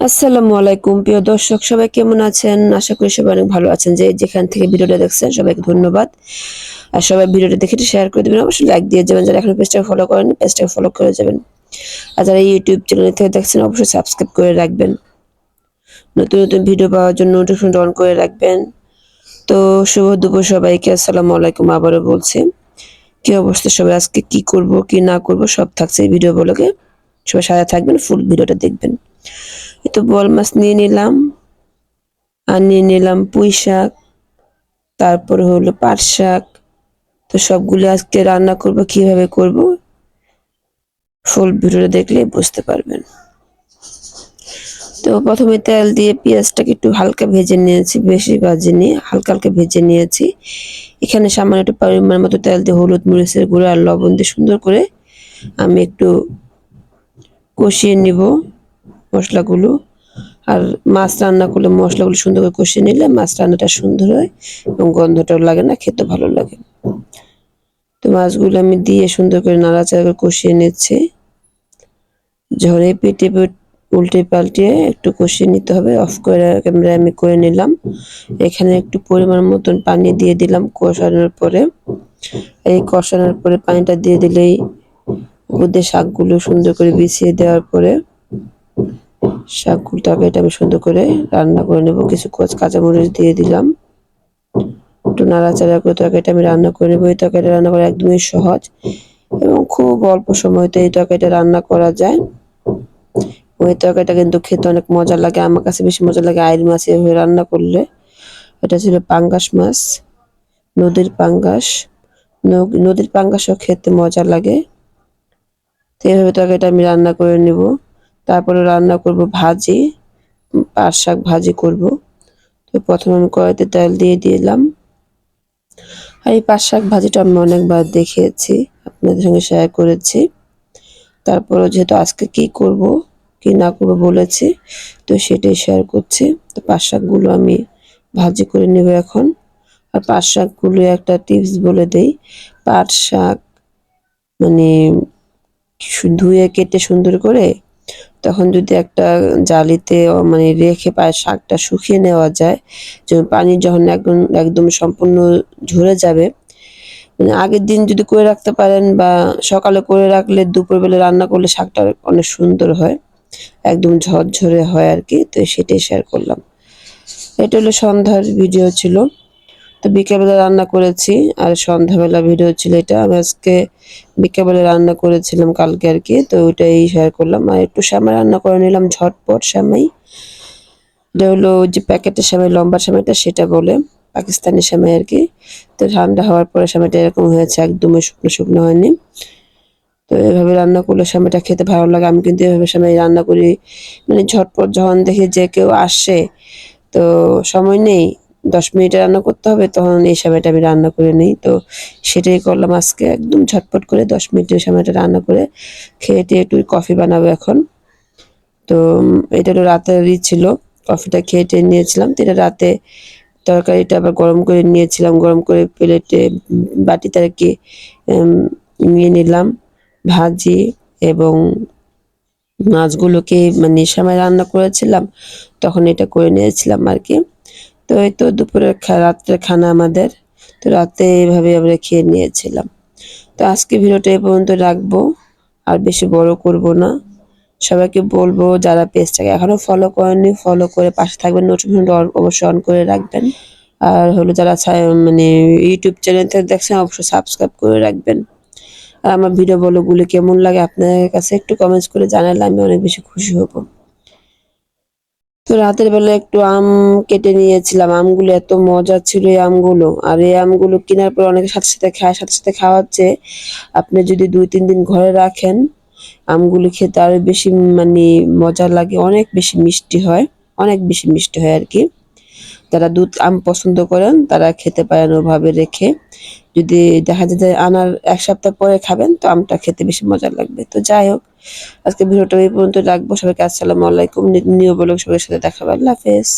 আসসালামু আলাইকুম। প্রিয় দর্শক, সবাই কেমন আছেন? আশা করি সবাই অনেক ভালো আছেন। যে যেখান থেকে ভিডিওটা দেখছেন, সবাইকে ধন্যবাদ। আর সবাই ভিডিওটা দেখে শেয়ার করে দেবেন। অবশ্যই লাইক দিয়ে যাবেন। যারা এখন পেজটাকে ফলো করেন পেজটাকে ফলো করে যাবেন। আর যারা ইউটিউব চ্যানেল থেকে দেখছেন, অবশ্যই সাবস্ক্রাইব করে রাখবেন। নতুন নতুন ভিডিও পাওয়ার জন্য নোটিফিকেশন অন করে রাখবেন। তো শুভ দুপুর সবাইকে। আসসালামু আলাইকুম। আবারও বলছি, কি অবস্থা? সবাই আজকে কি করব, কি না করব, সব থাকছে এই ভিডিও বলকে সবাই সাথে থাকবেন ফুল ভিডিওটা দেখবেন। তো বল মাছ নিয়ে নিলাম আর নিয়ে নিলাম পুঁই শাক তারপর হলো পাট শাক তো সবগুলো আজকে রান্না করব কীভাবে করব ফুল ভিডিওটা দেখলে বুঝতে পারবেন তো প্রথমে তেল দিয়ে পেঁয়াজটাকে একটু হালকা ভেজে নিয়েছি বেশি ভাজিনি হালকা হালকা ভেজে নিয়েছি এখানে সামান্য একটু পরিমাণ মতো তেল দিয়ে হলুদ মরিচের গুঁড়ো আর লবণ দিয়ে সুন্দর করে আমি একটু কষিয়ে নিব মশলাগুলো। আর মাছ রান্না করলে মশলাগুলো সুন্দর করে কষিয়ে নিলে মাছ রান্নাটা সুন্দর হয় এবং গন্ধটাও লাগে না, খেতে ভালো লাগে। তো মাছগুলো আমি দিয়ে সুন্দর করে নাড়াচাড়া করে কষিয়ে নিচ্ছি। ঝরে পেটে পেট উল্টে পাল্টে একটু কষিয়ে নিতে হবে। অফ করে ক্যামেরা আমি করে নিলাম। এখানে একটু পরিমাণ মতন পানি দিয়ে দিলাম কষানোর পরে। এই কষানোর পরে পানিটা দিয়ে দিলেই গুদে শাকগুলো সুন্দর করে বিছিয়ে দেওয়ার পরে শাকগুলো তরকারিটা আমি সুন্দর করে রান্না করে নেব। কিছু কোচ কাঁচামরিচ দিয়ে দিলাম। একটু নাড়াচাড়া করে তরকারিটা আমি রান্না করে নেব। এই তরকারিটা রান্না করা একদমই সহজ এবং খুব অল্প সময়তে এই তরকারিটা রান্না করা যায়। ওই তরকারিটা কিন্তু খেতে অনেক মজা লাগে। আমার কাছে বেশি মজা লাগে আইল মাছ এভাবে রান্না করলে। এটা ছিল পাঙ্গাস মাছ, নদীর পাঙ্গাস। নদীর পাঙ্গাসও খেতে মজা লাগে। তো এইভাবে তরকারিটা আমি রান্না করে নেব। তারপরে রান্না করব ভাজি, পাট শাক ভাজি করব। তো প্রথমে আমি কড়াইতে তেল দিয়ে দিলাম। আর এই পাট শাক ভাজিটা আমি অনেকবার দেখিয়েছি আপনাদের সঙ্গে শেয়ার করেছি। তারপরে যেহেতু আজকে কি করব, কি না করব বলেছি, তো সেটাই শেয়ার করছি। তো পাট শাকগুলো আমি ভাজি করে নেব এখন। আর পাট শাকগুলো একটা টিপস বলে দেই, পাট শাক মানে ধুয়ে কেটে সুন্দর করে তখন যদি একটা জালিতে মানে রেখে পায়ে শাকটা শুকিয়ে নেওয়া যায় যেমন পানি যখন একদম একদম সম্পূর্ণ ঝরে যাবে মানে আগের দিন যদি করে রাখতে পারেন বা সকালে করে রাখলে দুপুরবেলা রান্না করলে শাকটা অনেক সুন্দর হয়, একদম ঝরঝরে হয় আর কি, তো সেটাই শেয়ার করলাম। এটা হলো সন্ধ্যার ভিডিও ছিল। তো বিকেলবেলা রান্না করেছি, আর সন্ধ্যাবেলা ভিডিও ছিল এটা। আমি আজকে বিকেলবেলা রান্না করেছিলাম কালকে আর কি, তো ওইটাই শেয়ার করলাম। আর একটু শ্যামাই রান্না করে নিলাম, ঝটপট শ্যামাই। এটা হলো যে প্যাকেটের শ্যামাই, লম্বা শ্যামাইটা সেটা বলে, পাকিস্তানি শ্যামাই আর কি। তো ঠান্ডা হওয়ার পরে শ্যামাইটা এরকম হয়েছে, একদমই শুকনো শুকনো হয়নি। তো এভাবে রান্না করলে সময়টা খেতে ভালো লাগে। আমি কিন্তু এভাবে সময় রান্না করি মানে ঝটপট যখন দেখি যে কেউ আসে, তো সময় নেই দশ মিনিটে রান্না করতে হবে, তখন এই সময়টা আমি রান্না করে নিই। তো সেটাই করলাম আজকে, একদম ঝটপট করে দশ মিনিটের সময়টা রান্না করে খেয়ে টেয়ে একটু কফি বানাবো এখন। তো এটা হলো রাতেরই ছিল, কফিটা খেয়ে টেয়ে নিয়েছিলাম। তো এটা রাতে তরকারিটা আবার গরম করে নিয়েছিলাম, গরম করে প্লেটে বাটিতে আর কি নিয়ে নিলাম ভাজি এবং মাছগুলোকে মানে সময় রান্না করেছিলাম, তখন এটা করে নিয়েছিলাম আর কি। তো এই তো দুপুরের রাত্রের খানা আমাদের। তো রাতে এইভাবে আমরা খেয়ে নিয়েছিলাম। তো আজকে ভিডিওটা এই পর্যন্ত রাখব। আর বেশি বড় করব না। সবাইকে বলব যারা পেজটাকে এখনও ফলো করেননি ফলো করে পাশে থাকবেন। নোটিফিকেশনটা অবশ্যই অন করে রাখবেন। আর হলো যারা মানে ইউটিউব চ্যানেল থেকে দেখছেন, অবশ্যই সাবস্ক্রাইব করে রাখবেন। আর আমার ভিডিও বলোগুলো কেমন লাগে, আপনাদের কাছে একটু কমেন্টস করে জানালে আমি অনেক বেশি খুশি হব। তো রাতের বেলা একটু আম কেটে নিয়েছিলাম। আমগুলো এত মজা ছিল এই আমগুলো। আর এই আমগুলো কেনার পর অনেকে সাথে সাথে খায়, সাথে সাথে খাওয়াচ্ছে। আপনি যদি দুই, তিন দিন ঘরে রাখেন, আমগুলো খেতে আরও বেশি মানে মজা লাগে, অনেক বেশি মিষ্টি হয়, অনেক বেশি মিষ্টি হয় আর কি। যারা দুধ আম পছন্দ করেন, তারা খেতে পারেন ওভাবে রেখে। যদি দেখা যায় যে আনার এক সপ্তাহ পরে খাবেন, তো আমটা খেতে বেশি মজা লাগবে। তো যাই হোক, আজকে ভিডিওটা এই পর্যন্ত রাখব। সবাইকে আসসালামু আলাইকুম। নিউ বলক সবাই সাথে দেখাবো আল্লাহ হাফেজ।